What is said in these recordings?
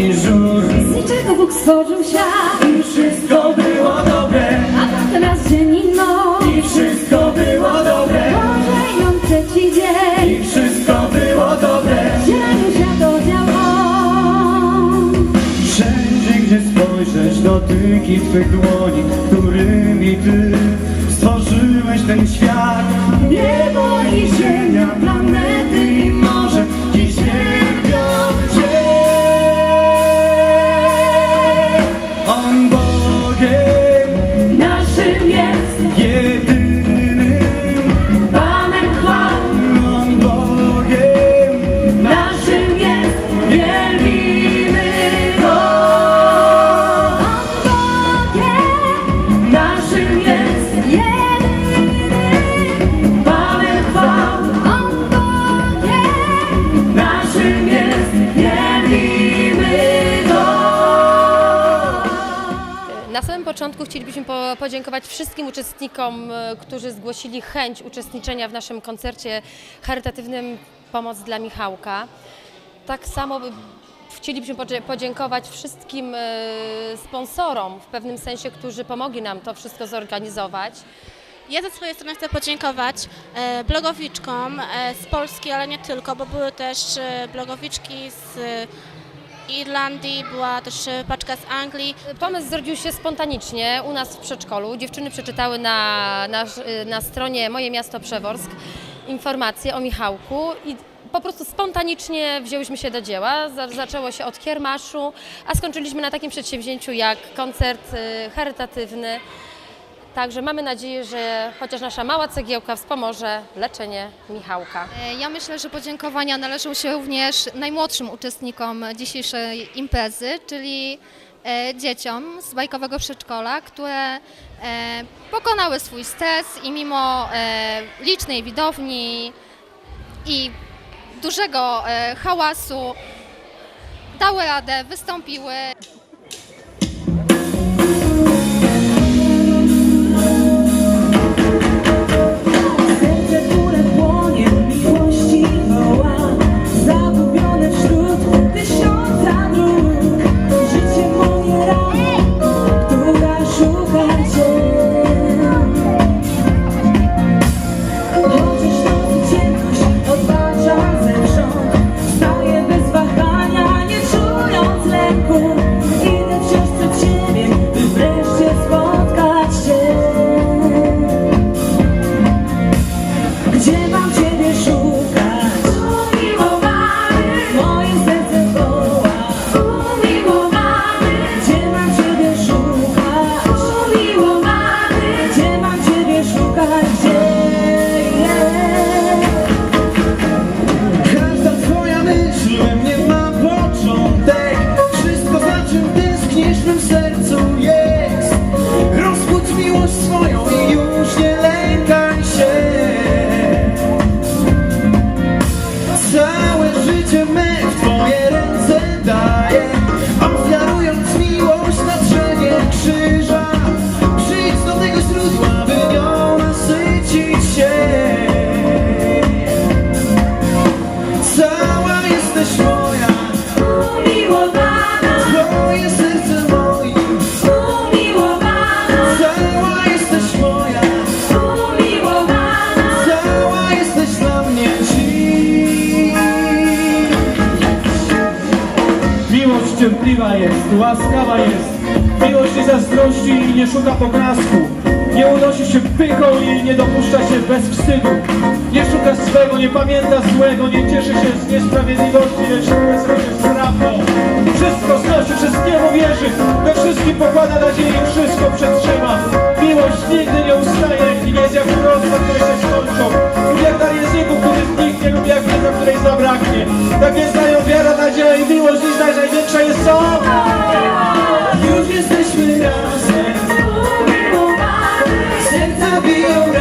i żur. Z niczego Bóg stworzył świat? I wszystko było dobre. A potem raz dzień i noc I wszystko było dobre. Może ją trzeci dzień. I wszystko było dobre. Zieleniu światło on. Wszędzie gdzie spojrzeć dotyki Twych dłoni Którymi Ty stworzyłeś ten świat Na samym początku chcielibyśmy po, podziękować wszystkim uczestnikom, e, którzy zgłosili chęć uczestniczenia w naszym koncercie charytatywnym Pomoc dla Michałka. Tak samo by- chcielibyśmy podziękować wszystkim e, sponsorom w pewnym sensie, którzy pomogli nam to wszystko zorganizować. Ja ze swojej strony chcę podziękować e, blogowiczkom z Polski, ale nie tylko, bo były też blogowiczki z Irlandii, była też e, paczka z Anglii. Pomysł zrodził się spontanicznie u nas w przedszkolu. Dziewczyny przeczytały na, na, na stronie Moje Miasto Przeworsk informacje o Michałku i po prostu spontanicznie wzięłyśmy się do dzieła. Za- Zaczęło się od kiermaszu, a skończyliśmy na takim przedsięwzięciu jak koncert y, charytatywny. Także mamy nadzieję, że chociaż nasza mała cegiełka wspomoże leczenie Michałka. E, Ja myślę, że podziękowania należą się również najmłodszym uczestnikom dzisiejszej imprezy, czyli e, dzieciom z bajkowego przedszkola, które e, pokonały swój stres i mimo licznej widowni i dużego hałasu dały radę, wystąpiły. Łaskawa jest. Miłość nie zazdrości i nie szuka poklasku. Nie unosi się pychą i nie dopuszcza się bez wstydu. Nie szuka swego, nie pamięta złego, nie cieszy się z niesprawiedliwości, lecz bez jest prawdą. Wszystko znosi, wszystkiemu wierzy, we wszystkim pokłada nadzieję i wszystko przetrzyma. Miłość nigdy nie ustaje jest jak rozpad, które się skończą. Lub jak dar języku, który zniknie lub jak wiedza, której zabraknie. Tak więc dają wiara, nadzieja i miłość, dziś największa jest co? Już jesteśmy razem, serca biją razem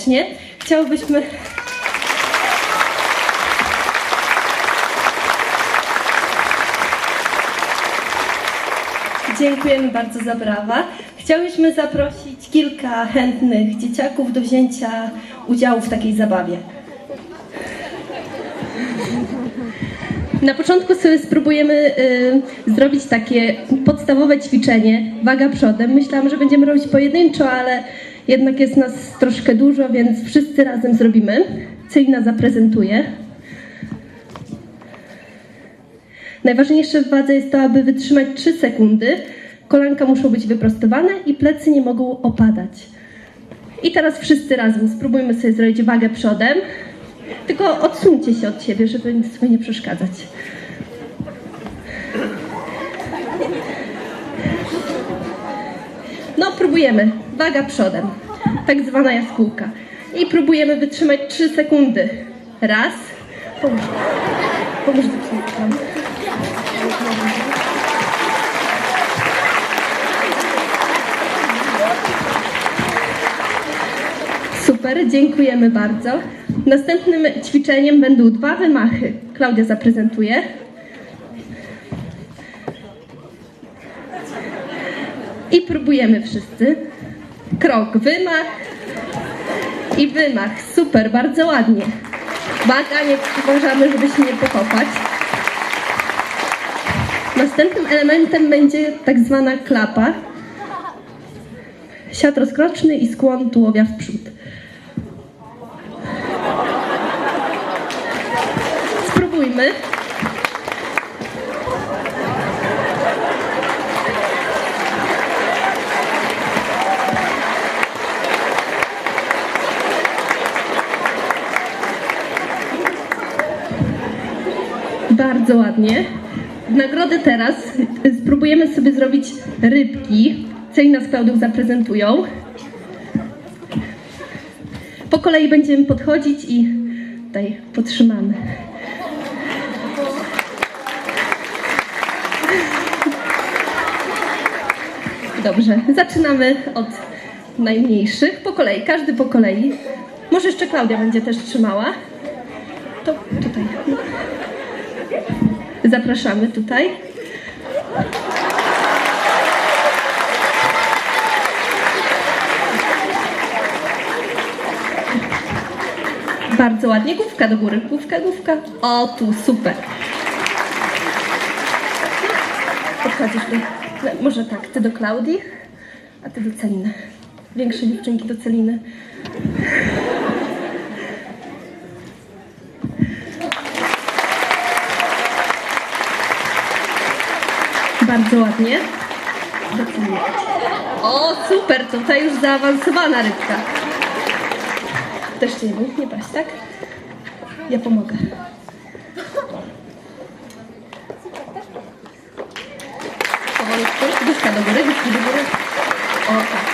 serdecznie. Chciałbyśmy. Dziękujemy bardzo za brawa. Chciałyśmy zaprosić kilka chętnych dzieciaków do wzięcia udziału w takiej zabawie. Na początku sobie spróbujemy y, zrobić takie podstawowe ćwiczenie, waga przodem. Myślałam, że będziemy robić pojedynczo, ale jednak jest nas troszkę dużo, więc wszyscy razem zrobimy. Celina zaprezentuje. Najważniejsze w wadze jest to, aby wytrzymać 3 sekundy. Kolanka muszą być wyprostowane i plecy nie mogą opadać. I teraz wszyscy razem spróbujmy sobie zrobić wagę przodem. Tylko odsuńcie się od siebie, żeby sobie nie przeszkadzać. No, próbujemy. Waga przodem. Tak zwana jaskółka. I próbujemy wytrzymać 3 sekundy. Raz. Pomóż. Pomóż dziewczynkom. Super, dziękujemy bardzo. Następnym ćwiczeniem będą dwa wymachy. Klaudia zaprezentuje. I próbujemy wszyscy. Krok, wymach i wymach. Super, bardzo ładnie. Waga, nie uważamy, żeby się nie pokopać. Następnym elementem będzie tak zwana klapa. Siat rozkroczny i skłon tułowia w przód. Spróbujmy. Bardzo ładnie. W nagrodę teraz spróbujemy sobie zrobić rybki. Celina z Klaudią zaprezentują. Po kolei będziemy podchodzić i tutaj potrzymamy. Dobrze, zaczynamy od najmniejszych. Po kolei, każdy po kolei. Może jeszcze Klaudia będzie też trzymała. To. Zapraszamy tutaj. Bardzo ładnie. Główka do góry. Główka, główka. O, tu, super. Podchodzisz do... no, Może tak, ty do Klaudii, a ty do Celiny. Większe dziewczynki do Celiny. Bardzo ładnie. O, super, tutaj już zaawansowana rybka. Też cię nie, nie paść, tak? Ja pomogę. Powolutku, główka do góry, główki do góry. O, tak.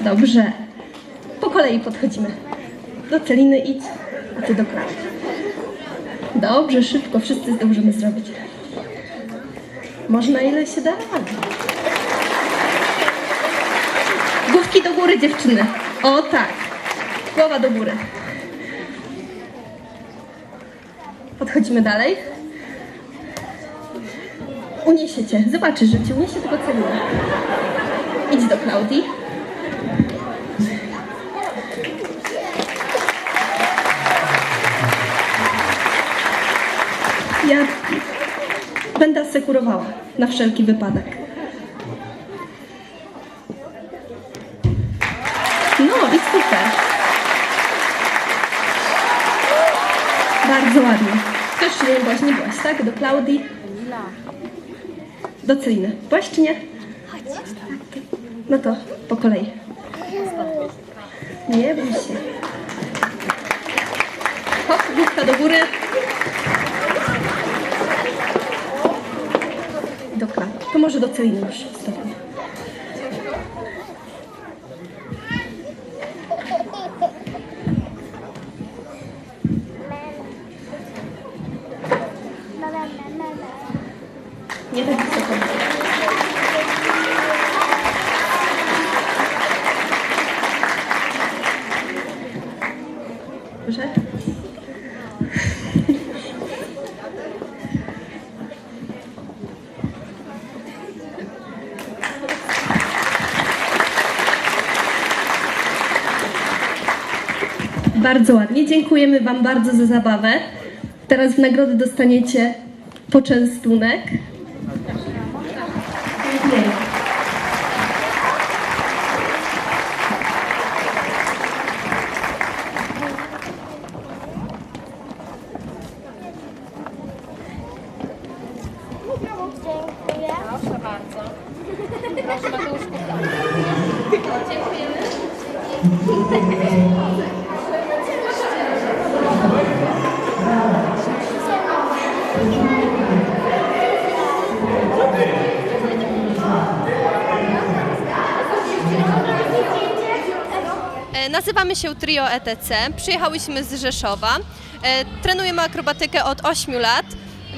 Dobrze. Po kolei podchodzimy. Do Celiny idź, a ty do Klaudii. Dobrze, szybko, wszyscy zdążymy zrobić. Można ile się da? Główki do góry, dziewczyny. O tak. Głowa do góry. Podchodzimy dalej. Uniesie cię. Zobaczysz, że cię uniesie tylko celina. Idź do Klaudii. Ja będę asekurowała na wszelki wypadek. No i super. Bardzo ładnie. Kto jeszcze nie byłaś? Nie byłaś, tak? Do Klaudii? Do Celiny. Byłaś czy nie? No to po kolei. Nie bój się. Hop, do góry. Do Klaudii. To może do Celiny już wstawimy. Nie tak wysoko. Proszę? Bardzo ładnie. Dziękujemy Wam bardzo za zabawę. Teraz w nagrodę dostaniecie poczęstunek. Nazywamy się Trio ETC. Przyjechałyśmy z Rzeszowa. E, Trenujemy akrobatykę od 8 lat.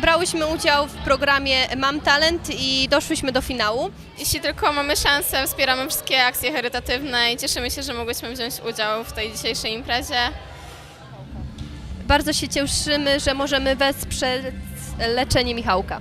Brałyśmy udział w programie Mam Talent i doszłyśmy do finału. Jeśli tylko mamy szansę, wspieramy wszystkie akcje charytatywne i cieszymy się, że mogłyśmy wziąć udział w tej dzisiejszej imprezie. Bardzo się cieszymy, że możemy wesprzeć leczenie Michałka.